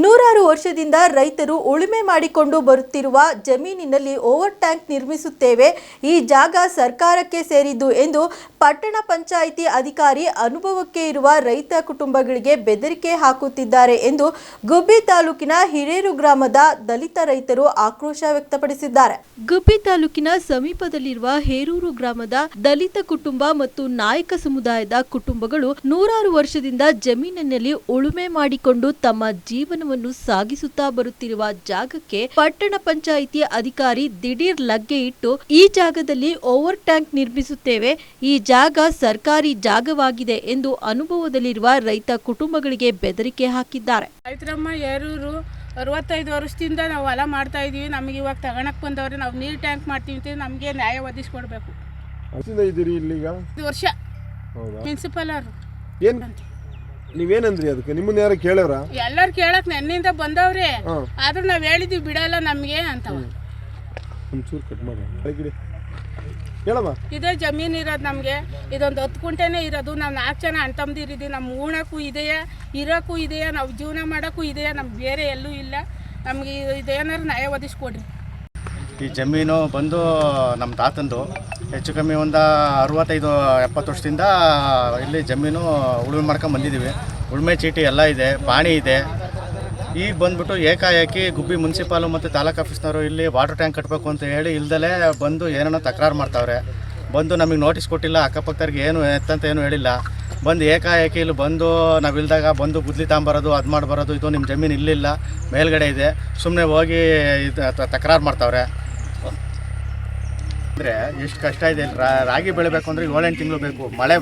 ನೂರಾರು ವರ್ಷದಿಂದ ರೈತರು ಉಳುಮೆ ಮಾಡಿಕೊಂಡು ಬರುತ್ತಿರುವ ಜಮೀನಿನಲ್ಲಿ ಓವರ್ ಟ್ಯಾಂಕ್ ನಿರ್ಮಿಸುತ್ತೇವೆ, ಈ ಜಾಗ ಸರ್ಕಾರಕ್ಕೆ ಸೇರಿದ್ದು ಎಂದು ಪಟ್ಟಣ ಪಂಚಾಯಿತಿ ಅಧಿಕಾರಿ ಅನುಭವಕ್ಕೆ ಇರುವ ರೈತ ಕುಟುಂಬಗಳಿಗೆ ಬೆದರಿಕೆ ಹಾಕುತ್ತಿದ್ದಾರೆ ಎಂದು ಗುಬ್ಬಿ ತಾಲೂಕಿನ ಹಿರೇರು ಗ್ರಾಮದ ದಲಿತ ರೈತರು ಆಕ್ರೋಶ ವ್ಯಕ್ತಪಡಿಸಿದ್ದಾರೆ. ಗುಬ್ಬಿ ತಾಲೂಕಿನ ಸಮೀಪದಲ್ಲಿರುವ ಹೇರೂರು ಗ್ರಾಮದ ದಲಿತ ಕುಟುಂಬ ಮತ್ತು ನಾಯಕ ಸಮುದಾಯದ ಕುಟುಂಬಗಳು ನೂರಾರು ವರ್ಷದಿಂದ ಜಮೀನಿನಲ್ಲಿ ಉಳುಮೆ ಮಾಡಿಕೊಂಡು ತಮ್ಮ ಜೀವನವನ್ನು ಸಾಗಿಸುತ್ತಾ ಬರುತ್ತಿರುವ ಜಾಗಕ್ಕೆ ಪಟ್ಟಣ ಪಂಚಾಯಿತಿ ಅಧಿಕಾರಿ ದಿಢೀರ್ ಲಗ್ಗೆ ಇಟ್ಟು ಈ ಜಾಗದಲ್ಲಿ ಓವರ್ ಟ್ಯಾಂಕ್ ನಿರ್ಮಿಸುತ್ತೇವೆ. ಈ ಜಾಗ ಸರ್ಕಾರಿ ಜಾಗವಾಗಿದೆ ಎಂದು ಅನುಭವದಲ್ಲಿರುವ ರೈತ ಕುಟುಂಬಗಳಿಗೆ ಬೆದರಿಕೆ ಹಾಕಿದ್ದಾರೆ. ರೈತರಮ್ಮ ಏರೂರು ಅರವತ್ತೈದು ವರ್ಷದಿಂದ ನಾವು ಹೊಲ ಮಾಡ್ತಾ ಇದೀವಿ. ನಮಗೆ ಇವಾಗ ತಗೊಳಕ್ ಬಂದವ್ರೆ. ನಾವು ನೀರ್ ಟ್ಯಾಂಕ್ ಮಾಡ್ತೀವಿ ಅಂತ ನಮಗೆ ನ್ಯಾಯ ಒದಗಿಸ್ಕೊಡ್ಬೇಕು. ಹಸಿದ ಇದ್ದೀರಿ ಇಲ್ಲೀಗ? ವರ್ಷ. ಹೌದಾ? ಪ್ರಿನ್ಸಿಪಲ್ ಅವರು. ಏನ್ ನೀವೇನಂದ್ರಿ ಅದಕ್ಕೆ? ನಿಮ್ಮನ್ನ ಯಾರು ಕೇಳವ್ರ ಎಲ್ಲರೂ ಕೇಳಕ್ ನೆನ್ನಿಂದ ಬಂದವ್ರಿ. ಹಾಂ. ಆದ್ರೂ ನಾವು ಹೇಳಿದ್ವಿ ಬಿಡಲ್ಲ ನಮ್ಗೆ ಅಂತ ಒಂಚೂರು ಕಟ್ ಮಾಡಿ. ಕೆಳಗಿಡಿ ಹೇಳಮ್ಮ. ಇದೇ ಜಮೀನು ಇರೋದು ನಮಗೆ. ಇದೊಂದು ಹತ್ತು ಕುಂಟೆನೇ ಇರೋದು. ನಾವು ನಾಲ್ಕು ಜನ ಅಣ್ಣ ತಮ್ಮದಿರಿದ್ದೀವಿ ನಮ್ಮ ಉಣಕ್ಕೂ ಇದೆಯಾ? ಇರೋಕ್ಕೂ ಇದೆಯಾ? ನಾವು ಜೀವನ ಮಾಡೋಕ್ಕೂ ಇದೆಯಾ? ನಮ್ಗೆ ಬೇರೆ ಎಲ್ಲೂ ಇಲ್ಲ. ನಮಗೆ ಇದೇನಾದ್ರು ನ್ಯಾಯ ಒದಗಿಸ್ಕೊಡ್ರಿ. ಈ ಜಮೀನು ಬಂದು ನಮ್ಮ ತಾತಂದು. ಹೆಚ್ಚು ಕಮ್ಮಿ ಒಂದು ಅರವತ್ತೈದು, ಎಪ್ಪತ್ತು ವರ್ಷದಿಂದ ಇಲ್ಲಿ ಜಮೀನು ಉಳುಮೆ ಮಾಡ್ಕೊಂಡು ಬಂದಿದ್ದೀವಿ ಉಳುಮೆ ಚೀಟಿ ಎಲ್ಲ ಇದೆ, ಪಾಣಿ ಇದೆ. ಈಗ ಬಂದುಬಿಟ್ಟು ಏಕಾಏಕಿ ಗುಬ್ಬಿ ಮುನ್ಸಿಪಾಲು ಮತ್ತು ತಾಲೂಕು ಆಫೀಸ್ನವರು ಇಲ್ಲಿ ವಾಟರ್ ಟ್ಯಾಂಕ್ ಕಟ್ಟಬೇಕು ಅಂತ ಹೇಳಿ ಇಲ್ದಲೇ ಬಂದು ಏನೇನೋ ತಕರಾರು ಮಾಡ್ತಾವ್ರೆ. ಬಂದು ನಮಗೆ ನೋಟಿಸ್ ಕೊಟ್ಟಿಲ್ಲ, ಅಕ್ಕಪಕ್ಕದವ್ರಿಗೆ ಏನು ಎತ್ತಂತ ಏನು ಹೇಳಿಲ್ಲ. ಬಂದು ಏಕಾಏಕಿ ಇಲ್ಲಿ ಬಂದು ನಾವು ಇಲ್ದಾಗ ಬಂದು ಗುದ್ಲಿ ತಗೊಂಬರೋದು ಅದು ಮಾಡಿ ಬರೋದು ಇದು ನಿಮ್ಮ ಜಮೀನು ಇಲ್ಲಿಲ್ಲ, ಮೇಲ್ಗಡೆ ಇದೆ. ಸುಮ್ಮನೆ ಹೋಗಿ ಇದು ತಕರಾರು ಮಾಡ್ತಾವ್ರೆ. ಅಂದರೆ ಎಷ್ಟು ಕಷ್ಟ ಇದೆ. ರಾಗಿ ಬೆಳಿಬೇಕು ಅಂದರೆ ಏಳೆಂಟು ತಿಂಗಳು ಬೇಕು. ಮಳೆ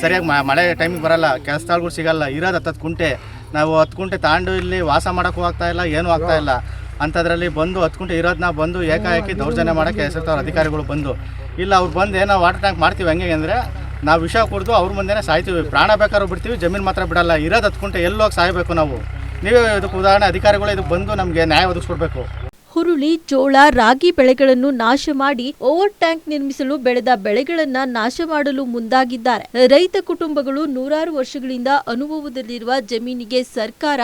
ಸರಿಯಾಗಿ ಮಳೆ ಟೈಮಿಗೆ ಬರಲ್ಲ. ಕೆಲಸಗಳು ಸಿಗಲ್ಲ. ಇರೋದು ಹತ್ತತ್ತು ಕುಂಟೆ. ನಾವು ಹತ್ತು ಕುಂಟೆ ತಾಂಡು ಇಲ್ಲಿ ವಾಸ ಮಾಡೋಕ್ಕೂ ಆಗ್ತಾ ಇಲ್ಲ, ಏನೂ ಆಗ್ತಾ ಇಲ್ಲ. ಅಂಥದ್ರಲ್ಲಿ ಬಂದು ಹತ್ತು ಕುಂಟೆ ಇರೋದನ್ನ ಬಂದು ಏಕಾಏಕಿ ದೌರ್ಜನ್ಯ ಮಾಡೋಕ್ಕೆ ಹೆಸರ್ತಾವ್ರ ಅಧಿಕಾರಿಗಳು ಬಂದು. ಇಲ್ಲ, ಅವ್ರು ಬಂದು ಏನೋ ವಾಟರ್ ಟ್ಯಾಂಕ್ ಮಾಡ್ತೀವಿ ಹಂಗೆ ಅಂದರೆ ನಾವು ವಿಷ ಕುಡಿದು ಅವ್ರ ಮುಂದೆನೇ ಸಾಯ್ತೀವಿ. ಪ್ರಾಣ ಬೇಕಾದ್ರೂ ಬಿಡ್ತೀವಿ, ಜಮೀನು ಮಾತ್ರ ಬಿಡಲ್ಲ. ಇರೋದು ಹತ್ತು ಕುಂಟೆ ಎಲ್ಲೋಗಿ ಸಾಯಬೇಕು ನಾವು. ನೀವೇ ಇದಕ್ಕೆ ಉದಾಹರಣೆ, ಅಧಿಕಾರಿಗಳು ಇದಕ್ಕೆ ಬಂದು ನಮಗೆ ನ್ಯಾಯ ಒದಗಿಸ್ಕೊಡ್ಬೇಕು. ಹುರುಳಿ, ಜೋಳ, ರಾಗಿ ಬೆಳೆಗಳನ್ನು ನಾಶ ಮಾಡಿ ಓವರ್ ಟ್ಯಾಂಕ್ ನಿರ್ಮಿಸಲು ಬೆಳೆದ ಬೆಳೆಗಳನ್ನ ನಾಶ ಮಾಡಲು ಮುಂದಾಗಿದ್ದಾರೆ. ರೈತ ಕುಟುಂಬಗಳು ನೂರಾರು ವರ್ಷಗಳಿಂದ ಅನುಭವದಲ್ಲಿರುವ ಜಮೀನಿಗೆ ಸರ್ಕಾರ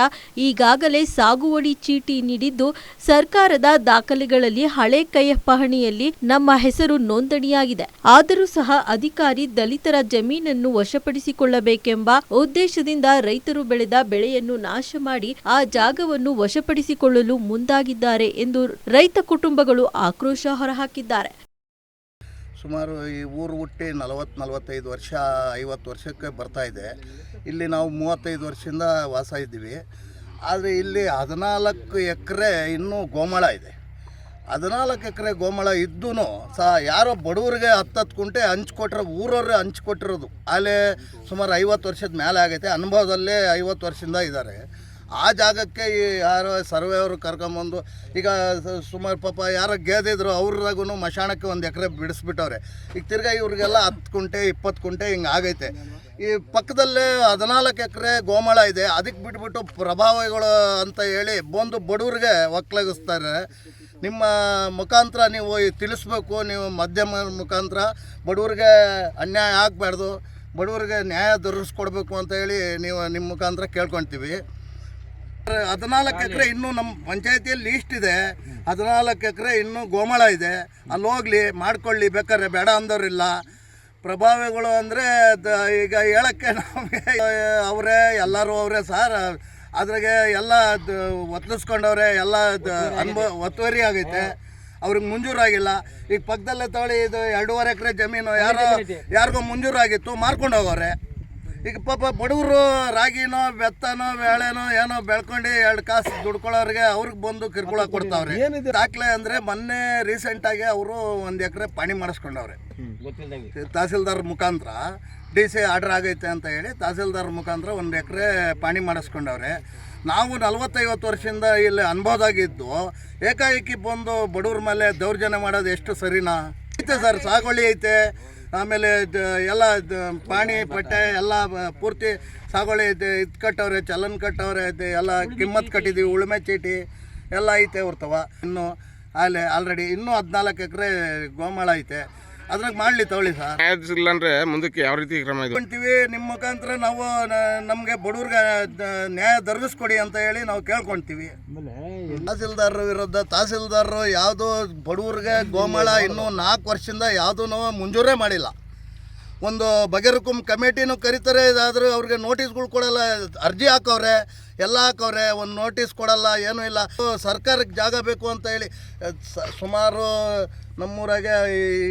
ಈಗಾಗಲೇ ಸಾಗುವಳಿ ಚೀಟಿ ನೀಡಿದ್ದು, ಸರ್ಕಾರದ ದಾಖಲೆಗಳಲ್ಲಿ ಹಳೆ ಕೈಯ ಪಹಣಿಯಲ್ಲಿ ನಮ್ಮ ಹೆಸರು ನೋಂದಣಿಯಾಗಿದೆ. ಆದರೂ ಸಹ ಅಧಿಕಾರಿ ದಲಿತರ ಜಮೀನನ್ನು ವಶಪಡಿಸಿಕೊಳ್ಳಬೇಕೆಂಬ ಉದ್ದೇಶದಿಂದ ರೈತರು ಬೆಳೆದ ಬೆಳೆಯನ್ನು ನಾಶ ಮಾಡಿ ಆ ಜಾಗವನ್ನು ವಶಪಡಿಸಿಕೊಳ್ಳಲು ಮುಂದಾಗಿದ್ದಾರೆ ಎಂದು ರೈತ ಕುಟುಂಬಗಳು ಆಕ್ರೋಶ ಹೊರಹಾಕಿದ್ದಾರೆ. ಸುಮಾರು ಈ ಊರು ಹುಟ್ಟಿ ನಲವತ್ತು, ನಲವತ್ತೈದು ವರ್ಷ, ಐವತ್ತು ವರ್ಷಕ್ಕೆ ಬರ್ತಾ ಇದೆ. ಇಲ್ಲಿ ನಾವು ಮೂವತ್ತೈದು ವರ್ಷದಿಂದ ವಾಸ ಇದ್ದೀವಿ. ಆದರೆ ಇಲ್ಲಿ ಹದಿನಾಲ್ಕು ಎಕರೆ ಇನ್ನೂ ಗೋಮಳ ಇದೆ. ಹದಿನಾಲ್ಕು ಎಕರೆ ಗೋಮಳ ಇದ್ದೂ ಸಹ ಯಾರೋ ಬಡವರಿಗೆ ಹತ್ತತ್ತು ಕುಂಟೆ ಹಂಚ್ಕೊಟ್ರೆ ಊರವ್ರೆ ಹಂಚ್ಕೊಟ್ಟಿರೋದು ಅಲ್ಲೇ ಸುಮಾರು ಐವತ್ತು ವರ್ಷದ ಮೇಲೆ ಆಗೈತೆ. ಅನುಭವದಲ್ಲೇ ಐವತ್ತು ವರ್ಷದಿಂದ ಇದ್ದಾರೆ. ಆ ಜಾಗಕ್ಕೆ ಈ ಯಾರೋ ಸರ್ವೆಯವರು ಕರ್ಕೊಂಬಂದು, ಈಗ ಸುಮಾರು ಪಾಪ ಯಾರೋ ಗೆದ್ದಿದ್ರು ಅವ್ರದಾಗೂ ಮಶಾಣಕ್ಕೆ ಒಂದು ಎಕರೆ ಬಿಡಿಸ್ಬಿಟ್ಟವ್ರೆ. ಈಗ ತಿರ್ಗಾ ಇವ್ರಿಗೆಲ್ಲ ಹತ್ತು ಕುಂಟೆ, ಇಪ್ಪತ್ತು ಕುಂಟೆ ಹಿಂಗೆ ಆಗೈತೆ. ಈ ಪಕ್ಕದಲ್ಲೇ ಹದಿನಾಲ್ಕು ಎಕರೆ ಗೋಮಾಳ ಇದೆ ಅದಕ್ಕೆ ಬಿಟ್ಬಿಟ್ಟು ಪ್ರಭಾವಿಗಳು ಅಂತ ಹೇಳಿ ಬಂದು ಬಡವ್ರಿಗೆ ಒಕ್ಕಲಾಗಿಸ್ತಾರೆ. ನಿಮ್ಮ ಮುಖಾಂತರ ನೀವು ತಿಳಿಸ್ಬೇಕು, ನೀವು ಮಧ್ಯಮ ಮುಖಾಂತರ ಬಡವ್ರಿಗೆ ಅನ್ಯಾಯ ಆಗಬಾರ್ದು, ಬಡವ್ರಿಗೆ ನ್ಯಾಯ ದೊರಕಿಸ್ಕೊಡ್ಬೇಕು ಅಂತ ಹೇಳಿ ನೀವು ನಿಮ್ಮ ಮುಖಾಂತರ ಕೇಳ್ಕೊಳ್ತೀವಿ ಹದಿನಾಲ್ಕು ಎಕರೆ ಇನ್ನೂ ನಮ್ಮ ಪಂಚಾಯತಿಯಲ್ಲಿ ಲೀಸ್ಟ್ ಇದೆ. ಹದಿನಾಲ್ಕು ಎಕರೆ ಇನ್ನೂ ಗೋಮಳ ಇದೆ. ಅಲ್ಲಿ ಹೋಗ್ಲಿ, ಮಾಡ್ಕೊಳ್ಳಿ, ಬೇಕಾದ್ರೆ ಬೇಡ ಅಂದವ್ರಿಲ್ಲ. ಪ್ರಭಾವಿಗಳು ಅಂದರೆ ಈಗ ಹೇಳೋಕ್ಕೆ ನಮಗೆ ಅವರೇ, ಎಲ್ಲರೂ ಅವರೇ ಸಾರ್. ಅದ್ರಾಗೆ ಎಲ್ಲ ಒತ್ತಲಿಸ್ಕೊಂಡವ್ರೆ ಎಲ್ಲ ಅನುಭವ ಒತ್ತುವರಿ ಆಗೈತೆ. ಅವ್ರಿಗೆ ಮುಂಜೂರಾಗಿಲ್ಲ. ಈಗ ಪಕ್ಕದಲ್ಲೇ ತಗೊಳ್ಳಿ, ಇದು ಎರಡೂವರೆ ಎಕರೆ ಜಮೀನು, ಯಾರೋ, ಯಾರಿಗೋ ಮುಂಜೂರಾಗಿತ್ತು, ಮಾರ್ಕೊಂಡು ಹೋಗೋರೆ ಈಗ ಪಾಪ ಬಡವರು ರಾಗಿನೋ ಬೆತ್ತನೋ ಬೇಳೆನೋ ಏನೋ ಬೆಳ್ಕೊಂಡು ಎರಡು ಕಾಸು ದುಡ್ಕೊಳ್ಳೋರಿಗೆ ಅವ್ರಿಗೆ ಬಂದು ಕಿರ್ಕುಳ ಕೊಡ್ತಾವ್ರೆ. ದಾಖಲೆ ಅಂದರೆ ಮೊನ್ನೆ ರೀಸೆಂಟಾಗಿ ಅವರು ಒಂದು ಎಕರೆ ಪಾಣಿ ಮಾಡಿಸ್ಕೊಂಡವ್ರೆ. ತಹಸೀಲ್ದಾರ್ ಮುಖಾಂತರ ಡಿ ಸಿ ಆರ್ಡರ್ ಆಗೈತೆ ಅಂತ ಹೇಳಿ ತಹಸೀಲ್ದಾರ್ ಮುಖಾಂತರ ಒಂದು ಎಕರೆ ಪಾಣಿ ಮಾಡಿಸ್ಕೊಂಡವ್ರೆ. ನಾವು ನಲ್ವತ್ತೈವತ್ತು ವರ್ಷದಿಂದ ಇಲ್ಲಿ ಅನುಭವದಾಗಿದ್ದು ಏಕಾಏಕಿ ಬಂದು ಬಡವ್ರ ಮೇಲೆ ದೌರ್ಜನ್ಯ ಮಾಡೋದು ಎಷ್ಟು ಸರಿನಾ? ಐತೆ ಸರ್ ಸಾಗುವಳಿ ಐತೆ. ಆಮೇಲೆ ಎಲ್ಲ ಪಾಣಿ ಪಟ್ಟೆ ಎಲ್ಲ ಪೂರ್ತಿ ಸಾಗುವಳಿ ಐತೆ ಇದು ಕಟ್ಟವ್ರೆ, ಚಲನ್ ಕಟ್ಟವ್ರೆ ಐತೆ ಎಲ್ಲ ಕಿಮ್ಮತ್ ಕಟ್ಟಿದ್ದೀವಿ ಉಳುಮೆ ಚೀಟಿ ಎಲ್ಲ ಐತೆ ಹೊರ್ತವ. ಇನ್ನು ಅಲ್ಲೇ ಆಲ್ರೆಡಿ ಇನ್ನೂ ಹದಿನಾಲ್ಕು ಎಕರೆ ಗೋಮಾಳ ಐತೆ. ಅದ್ರಾಗ ಮಾಡ್ಲಿ ತಗೊಳ್ಳಿ ಸರ್. ನ್ಯಾಯ ಇಲ್ಲ ಅಂದ್ರೆ ಮುಂದಕ್ಕೆ ಯಾವ ರೀತಿ ಕ್ರಮ ಇದು? ನಿಮ್ಮ ಮುಖಾಂತರ ನಾವು ನಮಗೆ ಬಡವ್ರಿಗೆ ನ್ಯಾಯ ದೊರಕಿಸ್ಕೊಡಿ ಅಂತ ಹೇಳಿ ನಾವು ಕೇಳ್ಕೊಂತೀವಿ. ತಹಸೀಲ್ದಾರರ ವಿರುದ್ಧ ತಹಸೀಲ್ದಾರರು ಯಾವುದೋ ಬಡವ್ರಿಗೆ ಗೋಮಾಳ ಇನ್ನೂ ನಾಲ್ಕು ವರ್ಷದಿಂದ ಯಾವುದೂ ನಾವು ಮಂಜೂರೇ ಮಾಡಿಲ್ಲ. ಒಂದು ಬಗೆರಕುಂ ಕಮಿಟಿನೂ ಕರೀತಾರೆ ಇದಾದರೂ ಅವ್ರಿಗೆ ನೋಟಿಸ್ಗಳು ಕೊಡಲ್ಲ ಅರ್ಜಿ ಹಾಕೋರೆ ಎಲ್ಲ ಹಾಕವ್ರೆ ಒಂದು ನೋಟಿಸ್ ಕೊಡಲ್ಲ ಏನೂ ಇಲ್ಲ. ಸರ್ಕಾರಕ್ಕೆ ಜಾಗ ಬೇಕು ಅಂತ ಹೇಳಿ ಸುಮಾರು ನಮ್ಮೂರಾಗೆ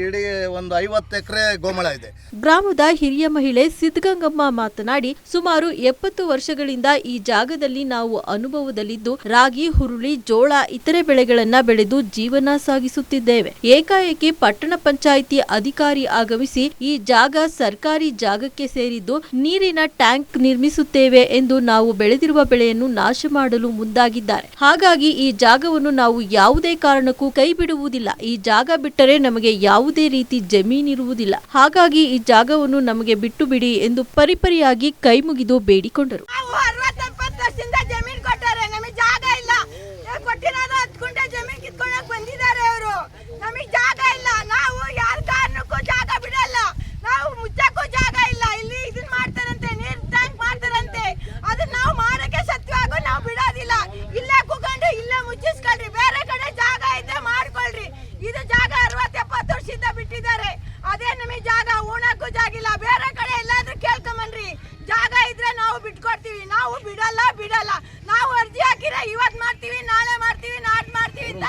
ಇಡೀ ಒಂದು ಐವತ್ತು ಎಕರೆ ಗೋಮಳ ಇದೆ. ಗ್ರಾಮದ ಹಿರಿಯ ಮಹಿಳೆ ಸಿದ್ಧಗಂಗಮ್ಮ ಮಾತನಾಡಿ, ಸುಮಾರು ಎಪ್ಪತ್ತು ವರ್ಷಗಳಿಂದ ಈ ಜಾಗದಲ್ಲಿ ನಾವು ಅನುಭವದಲ್ಲಿದ್ದು, ರಾಗಿ, ಹುರುಳಿ, ಜೋಳ, ಇತರೆ ಬೆಳೆಗಳನ್ನ ಬೆಳೆದು ಜೀವನ ಸಾಗಿಸುತ್ತಿದ್ದೇವೆ. ಏಕಾಏಕಿ ಪಟ್ಟಣ ಪಂಚಾಯಿತಿ ಅಧಿಕಾರಿ ಆಗಮಿಸಿ ಈ ಜಾಗ ಸರ್ಕಾರಿ ಜಾಗಕ್ಕೆ ಸೇರಿದ್ದು, ನೀರಿನ ಟ್ಯಾಂಕ್ ನಿರ್ಮಿಸುತ್ತೇವೆ ಎಂದು ನಾವು ಬೆಳೆದಿರುವ ಬೆಳೆಯನ್ನು ನಾಶ ಮಾಡಲು ಮುಂದಾಗಿದ್ದಾರೆ. ಹಾಗಾಗಿ ಈ ಜಾಗವನ್ನು ನಾವು ಯಾವುದೇ ಕಾರಣಕ್ಕೂ ಕೈ ಬಿಡುವುದಿಲ್ಲ ಈ ಜಾಗ ಬಿಟ್ಟರೆ ನಮಗೆ ಯಾವುದೇ ರೀತಿ ಜಮೀನಿರುವುದಿಲ್ಲ ಹಾಗಾಗಿ ಈ ಜಾಗವನ್ನು ನಮಗೆ ಬಿಟ್ಟು ಬಿಡಿ ಎಂದು ಪರಿಪರಿಯಾಗಿ ಕೈ ಮುಗಿದು ಬೇಡಿಕೊಂಡರು ಜಮೀನು ಕೊಟ್ಟಾರೆ ನಮಗೆ ಜಾಗ ಇಲ್ಲ. ಕೊಟ್ಟಿರೋದು ಹತ್ತು ಗುಂಟೆ ಜಮೀನ್ ಕಿತ್ಕೊಳಕ್ ಬಂದಿದ್ದಾರೆ ಅವರು ನಮಗೆ ಜಾಗ ಇಲ್ಲ ನಾವು ಯಾರ ಕಾರಣಕ್ಕೂ ಜಾಗ ಬಿಡಲ್ಲ ನಾವು ಮುಚ್ಚಕ್ಕೂ ಜಾಗ ಇಲ್ಲ ಇಲ್ಲಿ ಇದನ್ನ ಮಾಡ್ತಾರಂತೆ ನೀರ್ ಟ್ಯಾಂಕ್ ಮಾಡ್ತಾರಂತೆ ಅದನ್ನ ನಾವು ಮಾಡಕ್ಕೆ ಸತ್ಯವಾಗೂ ನಾವು ಬಿಡೋದಿಲ್ಲ ಇಲ್ಲೇ ಕೂಕೊಂಡು ಇಲ್ಲೇ ಮುಚ್ಚಿಸ್ಕೊಳ್ರಿ ಬೇರೆ ಕಡೆ ಜಾಗ ಇದೆ ಮಾಡ್ಕೊಳ್ರಿ ಇದು ಜಾಗ ಅರವತ್ತೆಪ್ಪತ್ತು ವರ್ಷದಿಂದ ಬಿಟ್ಟಿದ್ದಾರೆ ಅದೇ ನಮಗೆ ಜಾಗ ಉಣಕ್ಕೂ ಜಾಗ ಇಲ್ಲ ಬೇರೆ ಕಡೆ ಎಲ್ಲಾದ್ರೂ ಕೇಳ್ಕೊಂಬನ್ರಿ ಜಾಗ ಇದ್ರೆ ನಾವು ಬಿಟ್ಕೊಡ್ತೀವಿ ನಾವು ಬಿಡಲ್ಲ ಬಿಡಲ್ಲ ನಾವು ಅರ್ಜಿ ಹಾಕಿದ್ರೆ ಇವತ್ ಮಾಡ್ತೀವಿ ನಾಳೆ ಮಾಡ್ತೀವಿ ನಾಡ್ ಮಾಡ್ತೀವಿ ಅಂತ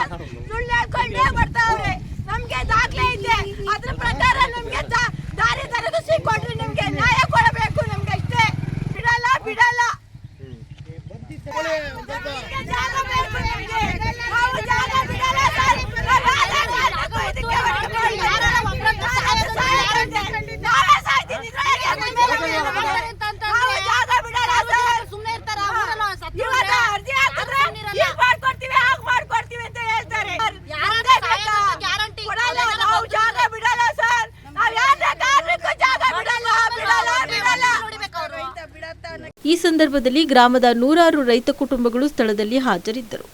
ಸುಳ್ಳು ಹೇಳ್ಕೊಂಡೇ ಬರ್ತಾವ್ರೆ ನಮ್ಗೆ ದಾಖಲೆ ಇದೆ ಅದ್ರ ಪ್ರಕಾರ ನಮ್ಗೆ ದಾ- ದಾರಿ ತರಗಿಸಿ ಕೊಡ್ರಿ ನಿಮ್ಗೆ ನ್ಯಾಯ ಕೊಡಬೇಕು ನಮ್ಗೆ ಅಷ್ಟೇ ಬಿಡಲ್ಲ ಬಿಡಲ್ಲ ನಮ್ಗೆ ಜಾಗ ಬೇಕು ನಮ್ಗೆ. ನಾವು ಜಾಗ ಬಿಡಲ್ಲ ಸರ್. ನಾವು ಯಾರೇ ಕಾರಣಕ್ಕೂ ಇದಕ್ಕೆ ಹೊರಡ್ಕೊಳ್ಳಿ. ನಾವೇ ಸಾಯ್ತೀವಿ. ನಾವೇ ಸಾಯ್ತೀವಿ ಇದ್ರೊಳಗೆ ನಾವು ಜಾಗ ಬಿಡಲ್ಲ ಸರ್. ಇವಾಗ ಅರ್ಜಿ ಹಾಕಿದ್ರೆ ಹೀಗ್ ಮಾಡ್ಕೊಡ್ತೀವಿ ಹಾಗ್ ಮಾಡ್ಕೊಡ್ತೀವಿ ಅಂತ ಹೇಳ್ತಾರೆ ನಮ್ದೇ ಬೇಕಾ? ಕೊಡಲ್ಲ, ನಾವು ಜಾಗ ಬಿಡಲ್ಲ ಸರ್ ನಾವ್ ಯಾರೇ ಕಾರಣಕ್ಕೂ ಜಾಗ ಬಿಡಲ್ಲ ಬಿಡಲ್ಲ ಬಿಡಲ್ಲ ಈ ಸಂದರ್ಭದಲ್ಲಿ ಗ್ರಾಮದ ನೂರಾರು ರೈತ ಕುಟುಂಬಗಳು ಸ್ಥಳದಲ್ಲಿ ಹಾಜರಿದ್ದರು.